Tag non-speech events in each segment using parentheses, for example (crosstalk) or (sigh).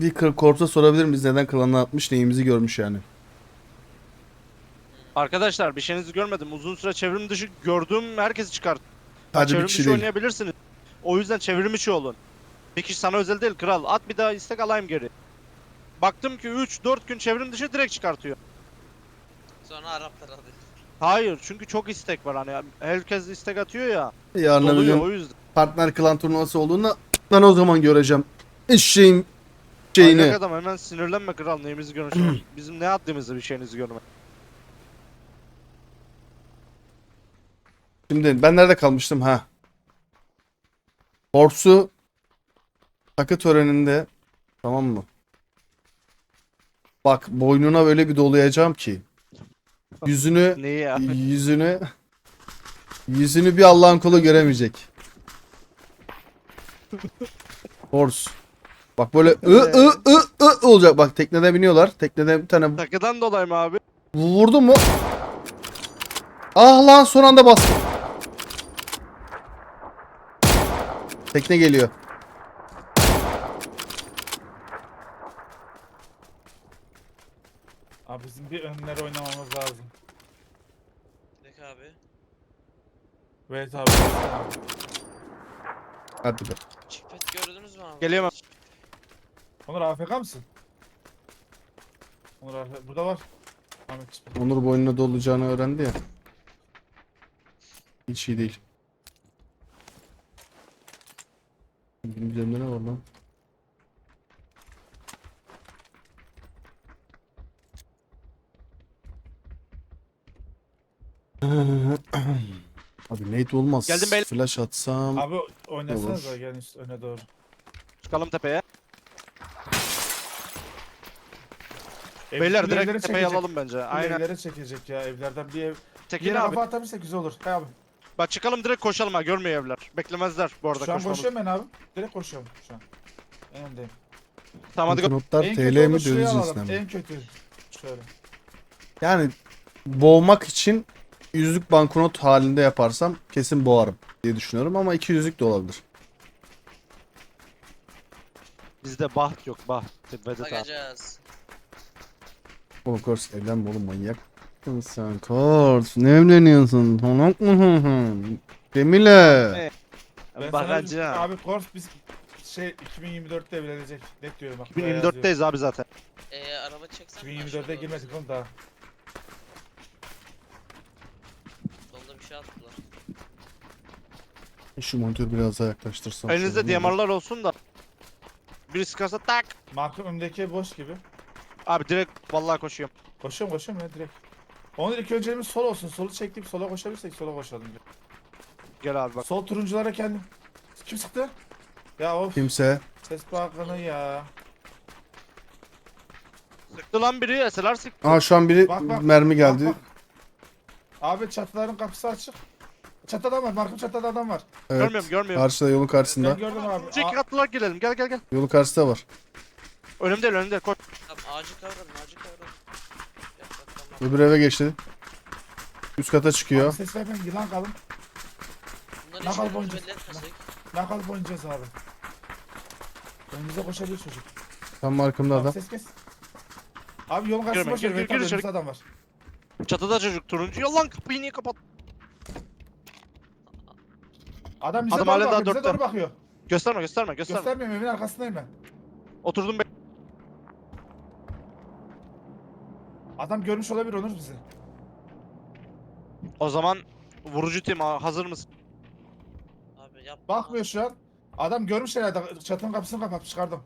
Bir korpsa sorabilir miyiz neden klanına atmış neyimizi görmüş yani. Arkadaşlar bir şeyinizi görmedim. Uzun süre çevrim dışı gördüğüm herkesi çıkart. Hadi bir çevrim kişi dışı değil. oynayabilirsiniz. O yüzden çevrim içi olun. Bir kişi sana özel değil kral. At bir daha istek alayım geri. Baktım ki 3-4 gün çevrim dışı direkt çıkartıyor. Sonra Araplar alıyor. Hayır çünkü çok istek var hani herkes istek atıyor ya. Yarın Doluyor o yüzden. partner klan turnuvası olduğunda ben o zaman göreceğim. Eşeğin Şeyini. adam hemen sinirlenme kral neyimizi görmüş. (clears throat) Bizim ne haddimizi bir şeyinizi görme. Şimdi ben nerede kalmıştım ha? Korpsu takı töreninde tamam mı? Bak boynuna öyle bir dolayacağım ki yüzünü (laughs) Neyi ya? yüzünü yüzünü bir Allah'ın kulu göremeyecek. (laughs) Horse. Bak böyle ı ı ı ı olacak. Bak teknede biniyorlar. Teknede bir tane Takıdan dolayı mı abi? vurdu mu? Ah lan son anda bastım. Tekne geliyor. Abi bizim bir önleri oynamamız lazım. Direkt abi. Evet abi. abi. Hadi be. Çipet gördünüz mü abi? Geliyorum. Onur AFK mısın? Onur AFK. Burada var. Ahmet çıktı. Onur boynuna dolacağını öğrendi ya. Hiç iyi değil. Benim üzerimde ne var lan? (clears throat) Abi nade olmaz. Geldim beyler. Flash atsam. Abi oynasanız da gelin üst öne doğru. Çıkalım tepeye. Beyler direkt tepeye alalım bence. Aynen. Evlere çekecek ya evlerden bir ev. Tekin Yine abi. kafa atabilirsek güzel olur. Hay abi. Bak çıkalım direkt koşalım ha görmüyor evler. Beklemezler bu arada Şu an koşmamız. koşuyorum ben abi. Direkt koşuyorum şu an. En öndeyim. Tamam hadi go- Notlar en TL mi olur şuraya döviz alalım. cinsinden mi? En kötü. Şöyle. Yani boğmak için yüzlük banknot halinde yaparsam kesin boğarım diye düşünüyorum ama iki yüzlük de olabilir. Bizde baht yok baht. Vedat abi. Bakacağız. Of course evlenme oğlum manyak. Sen kort ne evleniyorsun? Tonak mısın? Cemile. Ben Bakacağım. sana abi Kors biz şey 2024'te evlenecek. Net diyorum bak. buraya yazıyor. 2024'teyiz abi zaten. Ee, araba çeksen 2024'e girmedik oğlum daha. Solda bir şey attılar. Şu monitörü biraz daha yaklaştırsam. Elinizde. DMR'lar olsun da. Biri sıkarsa tak. Markın önündeki boş gibi. Abi direkt vallahi koşuyorum. Koşuyorum koşuyorum ya direkt. Onun ilk önceliğimiz sol olsun. Solu çektik sola koşabilirsek sola koşalım. Gel abi bak. Sol turunculara kendim. Kim sıktı? Ya of Kimse. ses bakını ya. Sıktı lan biri SLR sıktı. Aa şu an biri Bak, bak, mermi geldi. Bak, bak. Abi çatıların kapısı açık. Çatıda adam var. Markım çatıda adam var. Evet. Görmüyorum görmüyorum. Karşıda yolun karşısında. Ben gördüm abi. Çek Aa, attılar gelelim gel gel gel. Yolun karşısında var. Önümde önümde koş. Ağacı kavradın ağacı tamam. Öbür eve geçti. Üst kata çıkıyor. abi ses vermeyin yılan kalın. Bunları Nakal hiç boyunca- belli etmesek. Nakal oynayacağız abi. Önümüze koşabilir çocuk. Tam arkamda Tamam, adam. ses kes. Abi yolun karşısında Girme, boş ver. gir, Vedat gir abi, içeri. önümüzde adam var. Çatıda çocuk turuncu. Ya lan kapıyı niye kapat? Adam bize Adam doğru halen daha bakıyor. Bize dörtte. doğru bakıyor. Gösterme gösterme gösterme. Göstermiyorum evin arkasındayım ben. Oturdum be. Adam görmüş olabilir Onur bizi. O zaman vurucu tim ha, hazır mısın? Abi yap. Bakmıyor şu an. Adam görmüş herhalde. Çatının kapısını kapatıp çıkardım.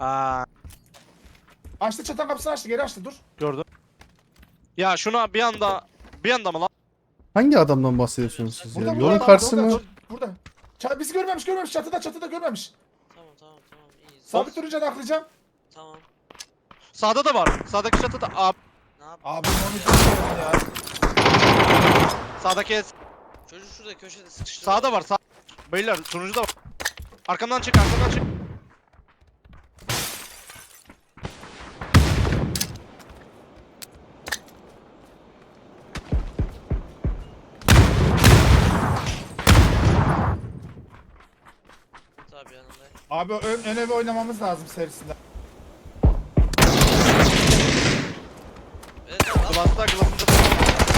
Aa Açtı çatının kapısını açtı. Geri açtı dur. gördüm. Ya şuna bir anda bir anda mı lan? Hangi adamdan bahsediyorsunuz siz ya? Burada Yolun burada, karşısı burada, mı? Burada. burada. Ça- bizi görmemiş görmemiş. Çatıda çatıda görmemiş. Tamam tamam tamam iyiyiz. Sabit durunca da aklayacağım. Tamam. Sağda da var. Sağdaki çatıda. Aa, Ne yap? Abi onu görmedim ya. sağdaki es- Çocuk şurada köşede sıkıştı. sağda var. Sağ. Beyler turuncu da var. Arkamdan çık arkamdan çık. Tabii yanındayım. Abi ön, ön eve oynamamız lazım serisinde.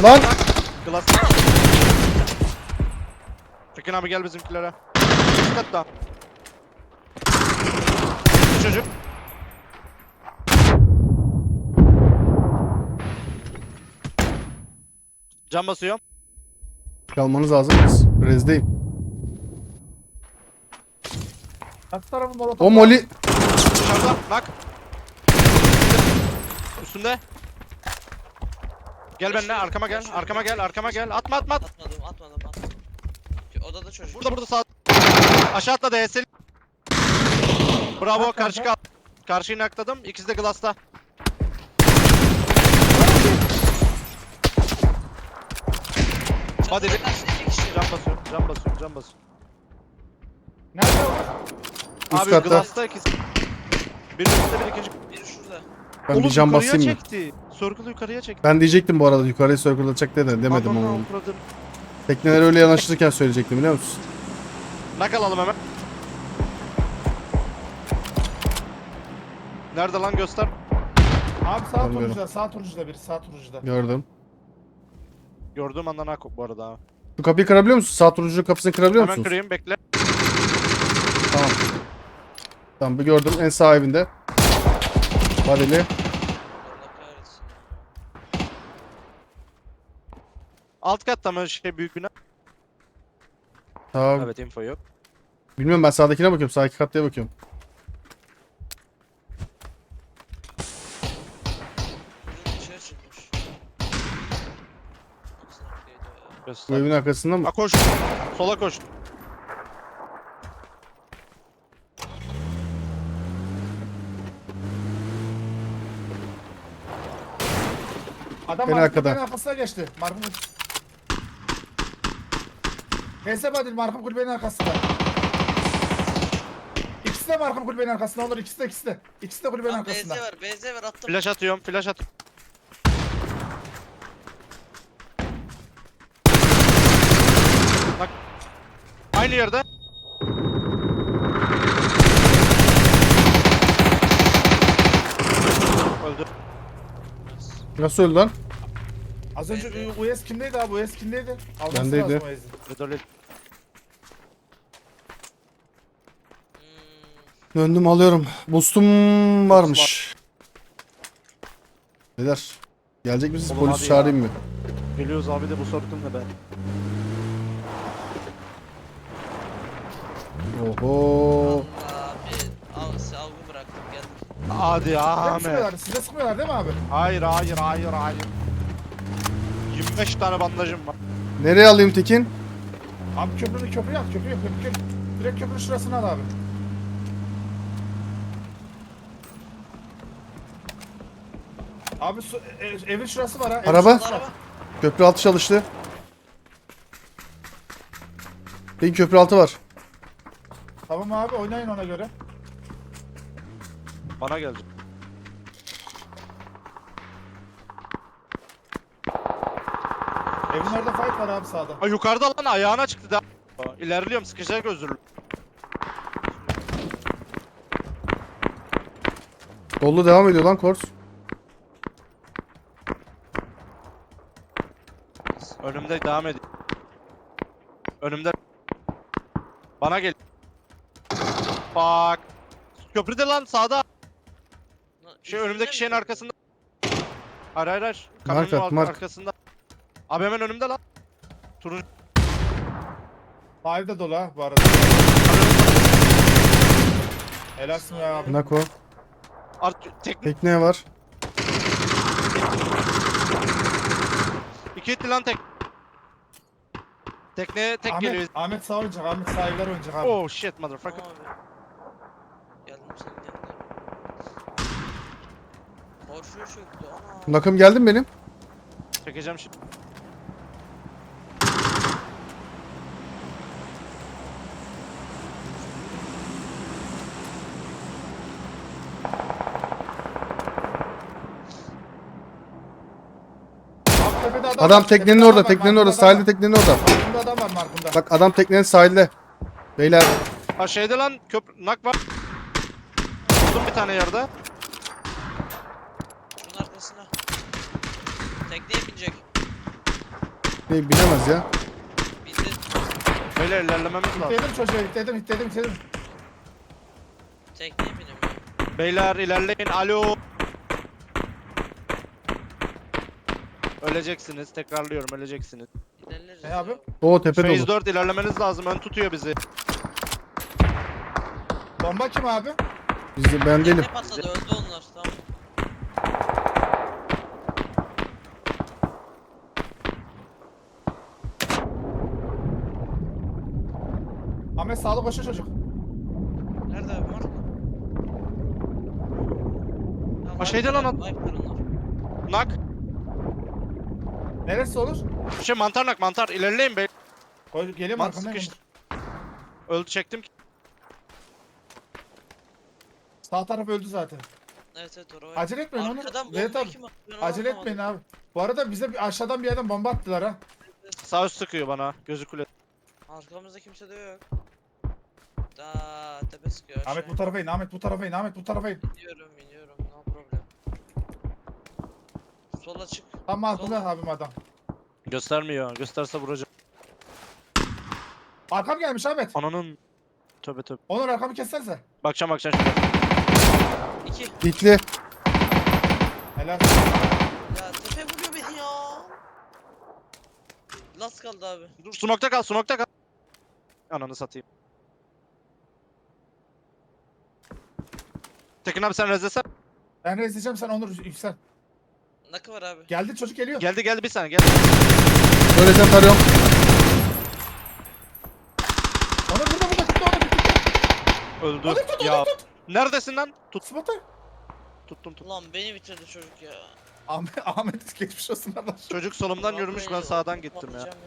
Lan! Glass'ta. Tekin abi gel bizimkilere. Hatta. Çocuk. Cam basıyorum. Kalmanız lazım. Rezdeyim. Çatı tarafı molotof. O moli... Dışarıda bak. Üstünde. Gel benimle arkama gel. Arkama gel. Arkama gel. Atma atma at. Atmadım atmadım atmadım. Odada çocuk. Burada burada sağ. Aşağı atla DSL. Bravo karşı kal. Karşıyı nakladım. İkisi de glass'ta. Hadi. Kişi. Cam basıyorum. Cam basıyorum. Cam basıyorum. Nerede o? Üst Abi katta. glass'ta ikisi. Biri üstte bir ikinci. Şurada. Ben Oğlum bir cam yukarıya basayım mı? çekti. Circle yukarıya çekti. Ben diyecektim bu arada yukarıya circle'layacak de demedim Ananı ama. avradım. Tekneler öyle yanaştırırken söyleyecektim biliyor musun? Nak alalım hemen. Nerede lan göster. Abi sağ Anlıyorum. turuncuda, sağ turuncuda biri, sağ turuncuda. Gördüm. Gördüğüm anda nak bu arada. ha. Şu kapıyı kırabiliyor musun? Sağ turuncunun kapısını kırabiliyor Hemen musunuz? kırayım bekle. Tamam. Tamam bir gördüm en sağ evinde. Vadeli. Allah kahretsin. Alt katta mı şey büyük bina? Tamam. Evet info yok. Bilmiyorum ben sağdakine bakıyorum. Sağ iki katlıya bakıyorum. Biri dışarı çıkmış. Bu Göster. evin arkasında mı? Ha koş. Sola koş. Adam En Mark'ın arkada. kulübenin arkasına geçti. Mark'ın HS Badil Mark'ın kulübenin arkasında. İkisi de Mark'ın kulübenin arkasında olur. ikisi de ikisi de. İkisi de kulübenin Lan BZ arkasında. var BZ var attım. Flash atıyorum. Flash at. Bak. Aynı yerde. Öldü. Nasıl öldü lan? Az önce BZ. US kimdeydi abi? US kimdeydi? Alması Bendeydi. lazım o. Hmm, Döndüm alıyorum. Boostum varmış. Beyler. Gelecek misiniz? Oğlum Polis ya. çağırayım mı? Geliyoruz abi de bu sorgun ne be? Oho. Bir al, size algı bıraktım geldim. Hadi Size Ahmet. Size sıkmıyorlar değil mi abi? Hayır hayır hayır hayır. 25 tane bandajım var. Nereye alayım Tekin? Abi köprünü köprüye at. Köprüye köprüye. Direkt köprünün şurasına al abi. Abi su, e- evin şurası var ha. evin Araba? şurası var. Köprü altı çalıştı. Tekin köprü altı var. Tamam abi oynayın ona göre. Bana gelecek. Evin orada fight var abi sağda. Ay yukarıda lan ayağına çıktı da. İlerliyorum sıkışacak özürlü. Dolu devam ediyor lan Kors. Önümde devam ediyor. Önümde. Bana gel. Bak. Köprüde lan sağda. Şey önümdeki şeyin arkasında. Hayır hayır hayır. Mark Kamyonun at, ar- mark. arkasında. Abi hemen önümde lan. Turuncu. Five de dolu ha bu arada. Helalsin ya abi. Nako. Art teknik Tekneye var. iki etti lan tek. Tekneye tek Ahmet, geliyor. Ahmet sağ oynayacak. Ahmet sağ evler oynayacak abi. Oh shit motherfucker. Abi. Geldim senin yanına. Morşuyor çöktü ana. Nakım geldi mi benim? Çekeceğim şimdi. Tepede adam, teknenin orada, teknenin orada, sahilde teknenin orada. Markında adam var markında. Bak adam teknenin sahilde. Beyler Ha şeyde lan köprü nak var. Buldum bir tane yerde. Şunun arkasına. Tekneye binecek. Ne bilemez ya. Bindi. Böyle ilerlememiz lazım. Hitledim çocuğu hitledim hitledim hitledim. Tekneye binemiyor. Beyler ilerleyin. Alo. Öleceksiniz. Tekrarlıyorum öleceksiniz. Ne abi? O tepe Phase dolu. 4 ilerlemeniz lazım. Ön tutuyor bizi. Bomba kim abi? Bizde ben değilim. Tekne patladı öldü onlar tamam. Ahmet sağlı koşu çocuk. Nerede abi Mark? Ha, şeyde lan Viper onlar. Nak. Neresi olur? Şey mantar nak mantar. İlerleyin bey. Koy, geliyorum Man arkamdayım. sıkıştı. Öldü çektim. Sağ taraf öldü zaten. Evet evet oraya. Acele etmeyin onu. Arkadan Evet abi. kim attı? Ben onu Acele anlamadım. etmeyin abi. Bu arada bize bir aşağıdan bir yerden bomba attılar ha. Sağ üst sıkıyor bana. Gözü kule. Arkamızda kimse de yok. Daa tepe sıkıyor. Ahmet bu tarafa in, Ahmet bu tarafa in, Ahmet bu tarafa in. No problem. Sola çık. Tam altında abim adam. Göstermiyor. Gösterse vuracağım. Arkam gelmiş Ahmet. Ananın. Tövbe tövbe. Onur arkamı kessenize. Bakacağım bakacağım şimdi. İki. Hitli. Helal. Ya tepe vuruyor beni ya. Las kaldı abi. Dur smokta kal smokta kal. Ananı satayım. Tekin abi sen rezlesen. Ben rezleyeceğim sen Onur yüksel. Nakı var abi. Geldi çocuk geliyor. Geldi geldi bir saniye gel. Söylesem tarıyorum. Onur burada burada tuttu Onur tuttu. Öldü. Onur tut ya Onur tut. neredesin lan? Tut Spota. tuttum tut. Ulan beni bitirdi çocuk ya. Ahmet, Ahmet geçmiş olsun Allah. Çocuk solumdan Ulan yürümüş beni ben sağdan gittim ya. patlayacağım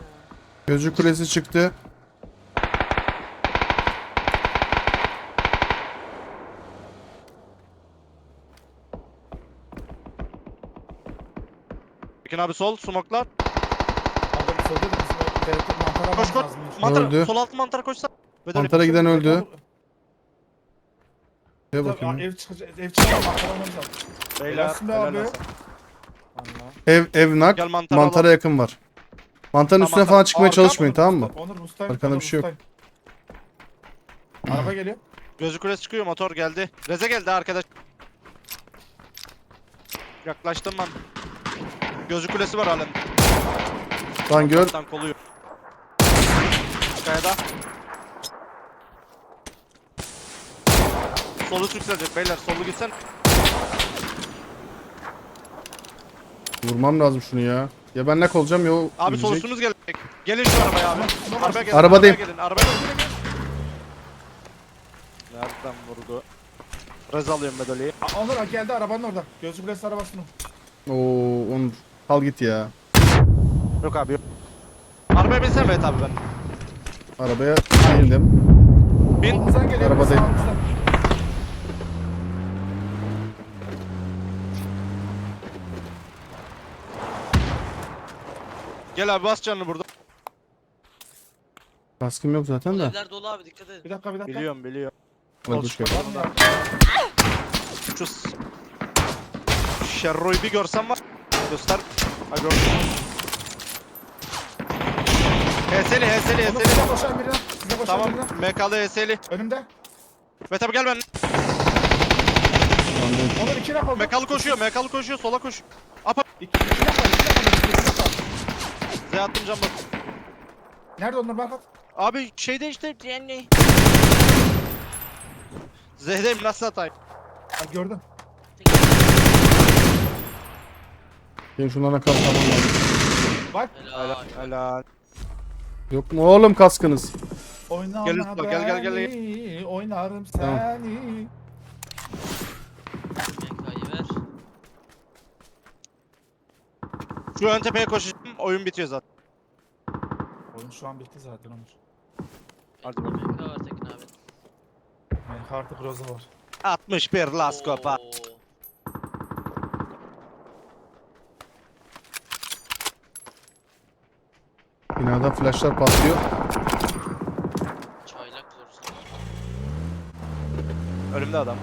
Gözcü kulesi çıktı. Tekin abi sol smoklar. Abi bizim o Koş koş. lazım. Mantar Öldü. sol alt mantar koşsa. Mantara giden öldü. Şuraya Tabii, bakayım. Ev çıkacak, ev çıkacak mantar almamız lazım. Beyler. Helalsin be helal abi. olsun. Ev, ev nak. Gel Mantara alalım. yakın var. Mantarın Ha, üstüne mantar- falan çıkmaya Arka çalışmayın mı? tamam mı? Onur Mustayım. Arkanda Onur bir şey yok. Araba geliyor. Gözü kulesi çıkıyor motor geldi. Reze geldi arkadaş. Yaklaştım ben. Gözü kulesi var halen. Lan gör. Alttan koluyor. Kayada. Solu yükselecek beyler. Solu gitsen. Vurmam lazım şunu ya. Ya ben nak olacağım ya o Abi ölecek. üstümüz gelecek. Gelin şu arabaya abi. Arabaya gelin. Arabadayım. Arabaya gelin. Arabaya gelin. Nereden vurdu? Rez alıyorum medalyeyi. Aa, Onur geldi arabanın orada. Gözü kulesi arabasının. Oo Onur. Kal git ya. Yok abi yok. Arabaya binsene Mehmet abi ben. Arabaya bindim. Bin. Solumuzdan geliyor. Arabadayım. Gel abi bas canını burada. Kaskım yok zaten de. Evler dolu abi dikkat edin. Bir dakika bir dakika. Biliyorum biliyorum. Öldük ya. Şu s- Şerro'yu bir görsem var. Göster. Ha gördüm. HS'li HS'li Onur HS'li. size koşan birine. Size koşan Tamam. MK'lı HS'li. Önümde. Mete abi gel ben. Onur iki nak oldu. MK'lı koşuyor. MK'lı koşuyor. Sola koş. Apa. İki, iki nak var. iki nak var, iki nak var. Z attım can bak. Nerede Onur Barkat? Abi şeyde işte yani. Z'deyim nasıl atayım? Ha, gördüm. Benim şundan nakal tamam lazım. Bak. Helal. Helal. Helal. Yok mu oğlum kaskınız? Oynama Gel Lütfü, gel, gel, gel. beni, Oynarım Tamam. seni. MK'yı ver. Şu ön tepeye koşacağım. Oyun bitiyor zaten. Oyun şu an bitti zaten Onur. Hadi Hadi bakalım. MK var Tekin abi. MK artık Roza var. 61 last. Oo. Binada flashlar patlıyor. Çaylak zorsun. Önümde adam.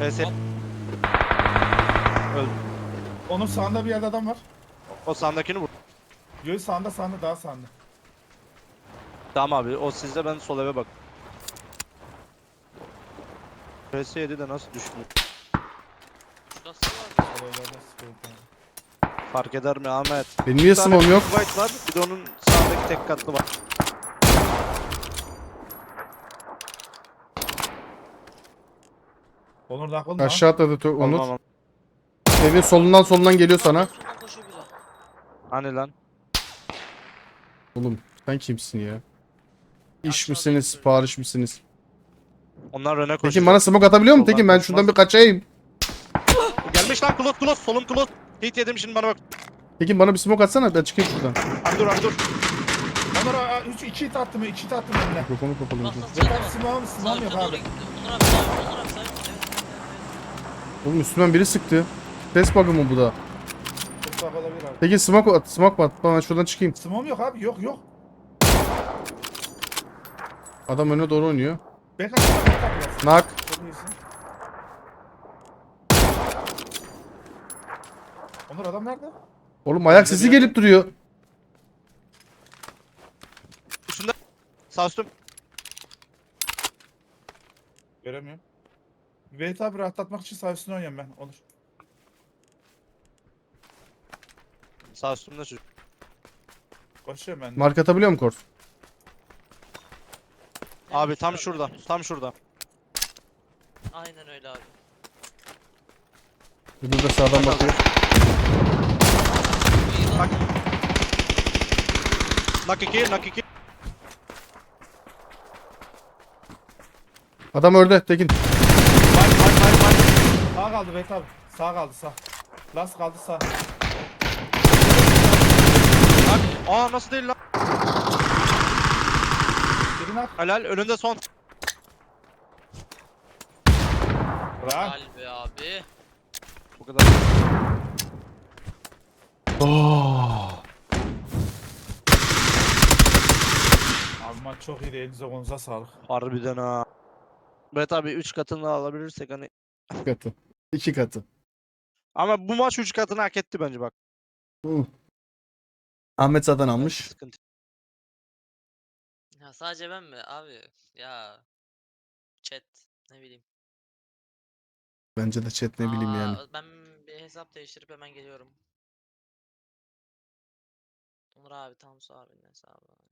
PS öldü. Onun sağında bir yerde adam var. O sandakini vur. Yok sağında sağında daha sağında. Tamam abi o sizde ben sol eve bak. PS7 de nasıl düşmüyor? Şurada sıkı var. Oralarda sıkıyorum. Fark eder mi Ahmet? Benim niye smoke'um yok? White var bir de onun sağındaki tek katlı var. Onur da akıllı Aşağı atladı Tö- Onur. Olmam. Evin solundan solundan geliyor sana. Hani lan? Oğlum sen kimsin ya? İş misiniz, sipariş misiniz? Onlar öne koşuyor. Tekin bana smoke atabiliyor mu? Soldan Tekin ben şuradan bir kaçayım. Gelmiş lan close close solum close. Hit yedim şimdi bana bak. Tekin bana bir smoke atsana ben çıkayım şuradan. Abi dur abi dur. Onur aa, üç, iki hit attım, iki hit attım önüne. Mikrofonu kapalı. Bas Yok abi Sağ simam yok abi. Oğlum üstünden biri sıktı. Ses bug'ı mı bu da? Sağ olabilir abi. Tekin smoke at, smoke at. Bana şuradan çıkayım. Simam yok abi, yok yok. Adam öne doğru oynuyor. Ben kaçtım, ben kaçtım. Nak. Çok iyisin. Onur adam nerede? Oğlum ayak sesi gelip duruyor. Üstünde. Sağ üstüm. Göremiyorum. Veyt abi rahatlatmak için sağ üstüne oynuyorum ben. Onur. Sağ üstümde çocuk. Koşuyorum ben. de. Mark atabiliyor mu Kors? Abi tam şurada, Tam şurada. Aynen öyle abi. Öbürü de sağdan bakıyor. Bak. Nak 2, nak 2. Adam öldü Tekin. Vay vay vay vay. Sağ kaldı Veyt abi. Sağ kaldı sağ. Las kaldı sağ. Nak. Aa nasıl değil lan? Birini at. Helal önünde son. Bırak. Helal be abi. Bu kadar. Oh. Abi maç çok iyi elinize kolunuza sağlık. Harbiden ha. Evet abi 3 katını alabilirsek hani. İki katı. İki katı. Ama bu maç 3 katını hak etti bence bak. Hı. Ahmet zaten almış. Sıkıntı. Ya sadece ben mi abi? Ya. Chat. Ne bileyim. Bence de chat ne bileyim yani. Ben bir hesap değiştirip hemen geliyorum. Onur abi tam abinin hesabı.